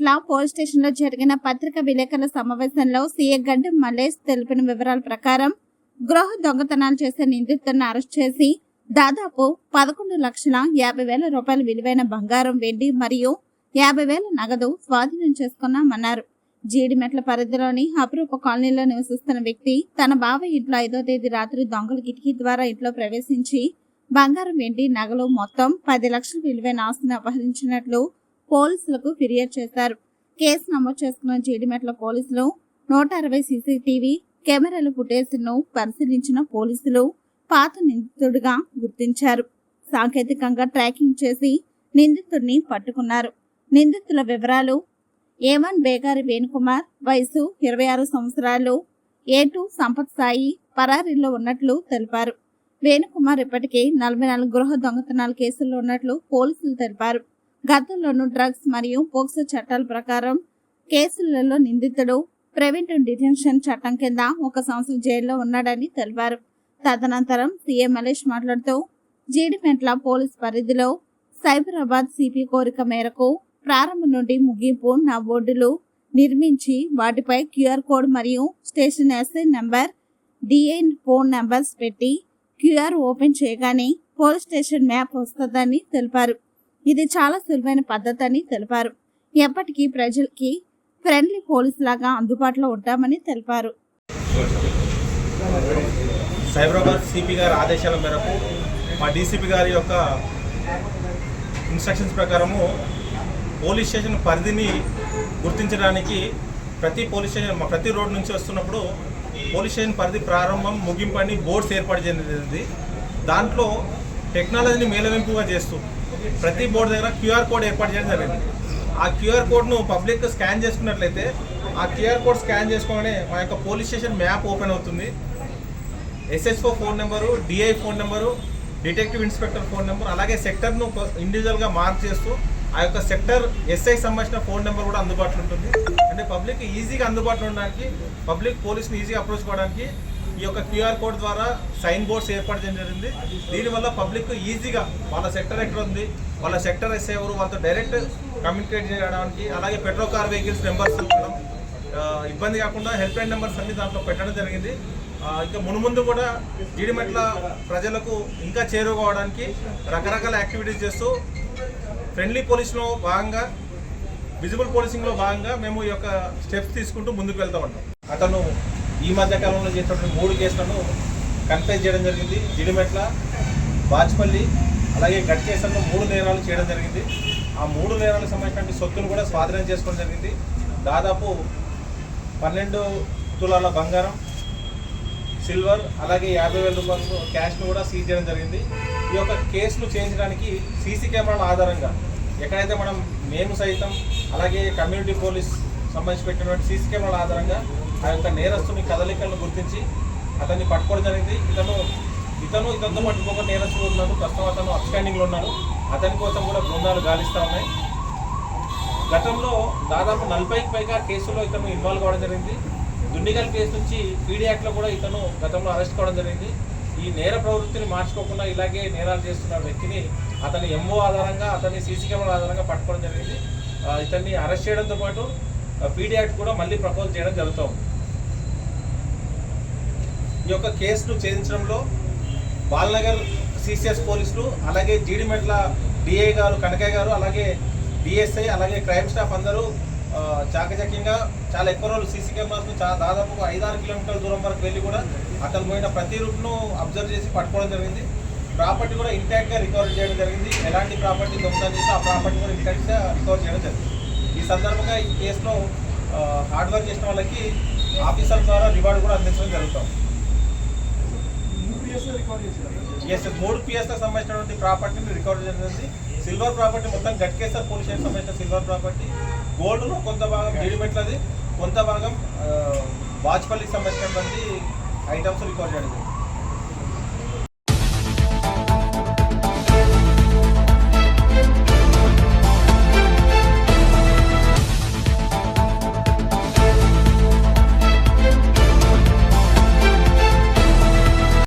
Jeedimetla police స్టేషన్లో జరిగిన పత్రిక విలేకరుల సమావేశంలో సీఏ గడ్డం మలేష్ తెలిపిన వివరాల ప్రకారం గృహ దొంగతనాలు చేసే నిందితులను అరెస్ట్ చేసి దాదాపు పదకొండు లక్షల యాభై వేల రూపాయల విలువైన బంగారం వెండి మరియు యాభై వేల నగదు స్వాధీనం చేసుకున్నామన్నారు. జీడిమెట్ల పరిధిలోని అపురూప కాలనీలో నివసిస్తున్న వ్యక్తి తన బావ ఇంట్లో ఐదో తేదీ రాత్రి దొంగల కిటికీ ద్వారా ఇంట్లో ప్రవేశించి బంగారం వెండి నగలు మొత్తం పది లక్షల విలువైన ఆస్తిని అపహరించినట్లు పోలీసులకు ఫిర్యాదు చేశారు. కేసు నమోదు చేసుకున్న జీడిమెట్ల పోలీసులు నూట అరవై సీసీటీవీ కెమెరాల ఫుటేజ్ను పరిశీలించిన పోలీసులు పాత నిందితుడిగా గుర్తించారు. సాంకేతికంగా ట్రాకింగ్ చేసి నిందితుడిని పట్టుకున్నారు. నిందితుల వివరాలు ఏవన్ బేగారి వేణుకుమార్ వయసు ఇరవై ఆరు సంవత్సరాలు ఏ టూ సంపత్ సాయి పరారీలో ఉన్నట్లు తెలిపారు. వేణుకుమార్ ఇప్పటికే నలభై నాలుగు గృహ దొంగతనాల కేసుల్లో ఉన్నట్లు పోలీసులు తెలిపారు. గతంలోనూ డ్రగ్స్ మరియు పోక్సో చట్టాల ప్రకారం కేసులలో నిందితుడు ప్రివెంటివ్ డిటెన్షన్ చట్టం కింద ఒక సంవత్సరం జైల్లో ఉన్నాడని తెలిపారు. తదనంతరం సీఎం మలేష్ మాట్లాడుతూ జీడిమెట్ల పోలీస్ పరిధిలో సైబరాబాద్ సిపి కోరిక మేరకు ప్రారంభం నుండి ముగింపు నా బోర్డులు నిర్మించి వాటిపై క్యూఆర్ కోడ్ మరియు station SI number DI phone numbers పెట్టి క్యూఆర్ ఓపెన్ చేయగానే పోలీస్ స్టేషన్ మ్యాప్ వస్తుందని తెలిపారు. ఇది చాలా సులువైన పద్ధతి అని తెలిపారు. ఎప్పటికీ ప్రజలకి ఫ్రెండ్లీ పోలీస్ లాగా అందుబాటులో ఉంటామని తెలిపారు. సైబరాబాద్ సిపి గారి ఆదేశాల మేరకు మా డీసీపీ గారి యొక్క ఇన్స్ట్రక్షన్స్ ప్రకారము పోలీస్ స్టేషన్ పరిధిని గుర్తించడానికి ప్రతి పోలీస్ స్టేషన్ మా ప్రతి రోడ్ నుంచి వస్తున్నప్పుడు పోలీస్ స్టేషన్ పరిధి ప్రారంభం ముగింపు అని బోర్డ్స్ ఏర్పాటు చేయడం జరిగింది. దాంట్లో టెక్నాలజీని మేలవింపుగా చేస్తూ ప్రతి బోర్డు దగ్గర క్యూఆర్ కోడ్ ఏర్పాటు చేయడం జరిగింది. ఆ క్యూఆర్ కోడ్ను పబ్లిక్ స్కాన్ చేసుకున్నట్లయితే ఆ క్యూఆర్ కోడ్ స్కాన్ చేసుకోగానే మా యొక్క పోలీస్ స్టేషన్ మ్యాప్ ఓపెన్ అవుతుంది. SSO phone number DI phone number detective inspector phone number అలాగే సెక్టర్ను ఇండివిజువల్గా మార్క్ చేస్తూ ఆ యొక్క సెక్టర్ ఎస్ఐ సంబంధించిన ఫోన్ నెంబర్ కూడా అందుబాటులో ఉంటుంది. అంటే పబ్లిక్ ఈజీగా అందుబాటులో ఉండడానికి పబ్లిక్ పోలీస్ని ఈజీగా అప్రోచ్ కావడానికి ఈ యొక్క క్యూఆర్ కోడ్ ద్వారా సైన్ బోర్డ్స్ ఏర్పాటు చేయడం జరిగింది. దీనివల్ల పబ్లిక్ ఈజీగా వాళ్ళ సెక్టర్ ఎక్కడ ఉంది వాళ్ళ సెక్టర్ ఎస్ ఎవరు వాళ్ళతో డైరెక్ట్ కమ్యూనికేట్ చేయడానికి అలాగే పెట్రోల్ కార్ వెహికల్స్ నెంబర్స్ ఇవ్వడం ఇబ్బంది కాకుండా హెల్ప్ లైన్ నెంబర్స్ అన్ని దాంట్లో పెట్టడం జరిగింది. ఇంకా మునుముందు కూడా జీడిమెట్ల ప్రజలకు ఇంకా చేరుకోవడానికి రకరకాల యాక్టివిటీస్ చేస్తూ ఫ్రెండ్లీ పోలీస్లో భాగంగా విజిబుల్ పోలీసింగ్లో భాగంగా మేము ఈ యొక్క స్టెప్స్ తీసుకుంటూ ముందుకు వెళ్తా ఉంటాం అతను ఈ మధ్య కాలంలో చేసినటువంటి మూడు కేసులను కన్ఫైజ్ చేయడం జరిగింది. జిడిమెట్ల బాచ్పల్లి అలాగే గట్ కేసులను మూడు నేరాలు చేయడం జరిగింది. ఆ మూడు నేరాలకు సంబంధించిన సొత్తును కూడా స్వాధీనం చేసుకోవడం జరిగింది. దాదాపు పన్నెండు తులాల బంగారం సిల్వర్ అలాగే యాభై వేల రూపాయలు క్యాష్ను కూడా సీజ్ చేయడం జరిగింది. ఈ యొక్క కేసులు చేయించడానికి సీసీ కెమెరాల ఆధారంగా ఎక్కడైతే మనం మేము సైతం అలాగే కమ్యూనిటీ పోలీస్ సంబంధించి పెట్టినటువంటి సీసీ కెమెరాల ఆధారంగా ఆ యొక్క నేరస్తుని కదలికలను గుర్తించి అతన్ని పట్టుకోవడం జరిగింది. ఇతను ఇతను ఇతనితో పాటు ఇంకొక నేరస్తుడు ఉన్నాడు ప్రస్తుతం అతను అప్స్టాండింగ్లో ఉన్నాడు. అతని కోసం కూడా బృందాలు గాలిస్తూ ఉన్నాయి. గతంలో దాదాపు నలభైకి పైగా కేసుల్లో ఇతను ఇన్వాల్వ్ కావడం జరిగింది. దుండిగల్ కేసు నుంచి పీడీ యాక్ట్లో కూడా ఇతను గతంలో అరెస్ట్ కావడం జరిగింది. ఈ నేర ప్రవృత్తిని మార్చుకోకుండా ఇలాగే నేరాలు చేస్తున్న వ్యక్తిని అతని ఎంఓ ఆధారంగా అతని సీసీ కెమెరా ఆధారంగా పట్టుకోవడం జరిగింది. ఇతన్ని అరెస్ట్ చేయడంతో పాటు పీడీ యాక్ట్ కూడా మళ్ళీ ప్రపోజ్ చేయడం జరుగుతుంది. ఈ యొక్క కేసును ఛేదించడంలో బాలనగర్ సిసిఎస్ పోలీసులు అలాగే జీడిమెట్ల డిఐ గారు కనకయ్య గారు అలాగే డిఎస్ఐ అలాగే క్రైమ్ స్టాఫ్ అందరూ చాకచక్యంగా చాలా ఎక్కువ రోజులు సీసీ కెమెరాస్ను చాలా దాదాపు ఐదారు కిలోమీటర్ల దూరం వరకు వెళ్ళి కూడా అతను పోయిన ప్రతి రూట్ను అబ్జర్వ్ చేసి పట్టుకోవడం జరిగింది. ప్రాపర్టీ కూడా ఇంటాక్ట్గా రికవర్ చేయడం జరిగింది. ఎలాంటి ప్రాపర్టీ దొంగతనం చేస్తే ఆ ప్రాపర్టీ కూడా ఇంటాక్ట్గా రికవర్ చేయడం జరిగింది. ఈ సందర్భంగా ఈ కేసులో హార్డ్ వర్క్ చేసిన వాళ్ళకి ఆఫీసర్ ద్వారా రివార్డు కూడా అందించడం జరుగుతుంది. ఎస్ మూడు పిఎస్ సంబంధించినటువంటి ప్రాపర్టీని రికవర్ జరిగింది సిల్వర్ ప్రాపర్టీ మొత్తం గట్కేసర్ పోలీస్ స్టేషన్ సంబంధించిన సిల్వర్ ప్రాపర్టీ గోల్డ్లో కొంత భాగం జీడిమెట్లది కొంత భాగం ఆ, వాజ్పల్లికి సంబంధించినటువంటి ఐటమ్స్ రికవర్ చేయడం